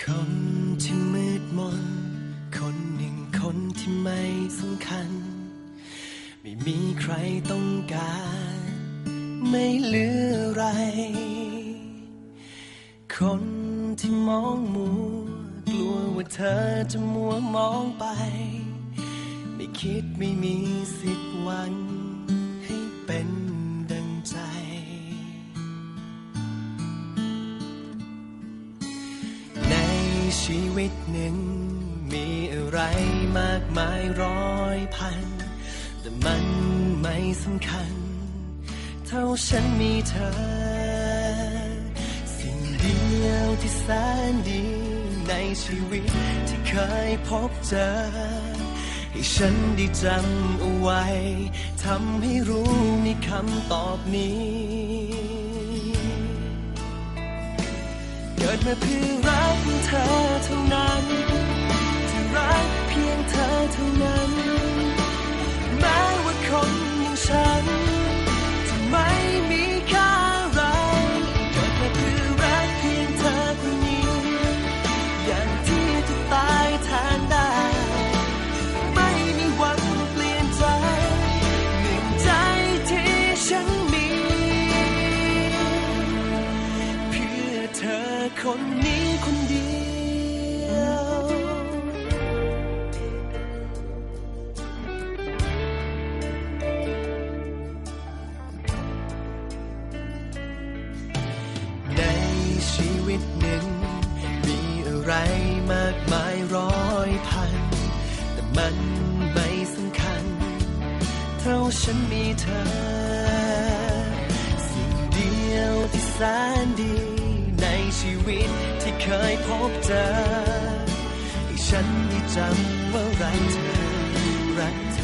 คนที่มืดมน คนหนึ่งคนที่ไม่สำคัญ ไม่มีใครต้องการ ไม่เหลืออะไร คนที่มองมัวกลัวว่าเธอจะมัวมองไป ไม่คิดไม่มีสิทธิ ชีวิตหนึ่ง มีอะไรมากมายร้อยพัน แต่มันไม่สำคัญ เท่าฉันมีเธอ สิ่งเดียวที่แสนดีในชีวิตที่เคยพบเจอ ให้ฉันได้จำเอาไว้ทำให้รู้ในคำตอบนี้ ดมาเพื่อรักเธอเท่านั้นจะรักเพียงเธอเท่านั้น แม้ว่าคนอย่างฉัน คนนี้คนเดียว ในชีวิตหนึ่ง มีอะไรมากมายร้อยพัน แต่มันไม่สำคัญ เท่าฉันมีเธอ สิ่งเดียวที่แสน ชีวิตที่เคยพบเจอ ให้ฉันได้จำว่ารักเธอรักเธอ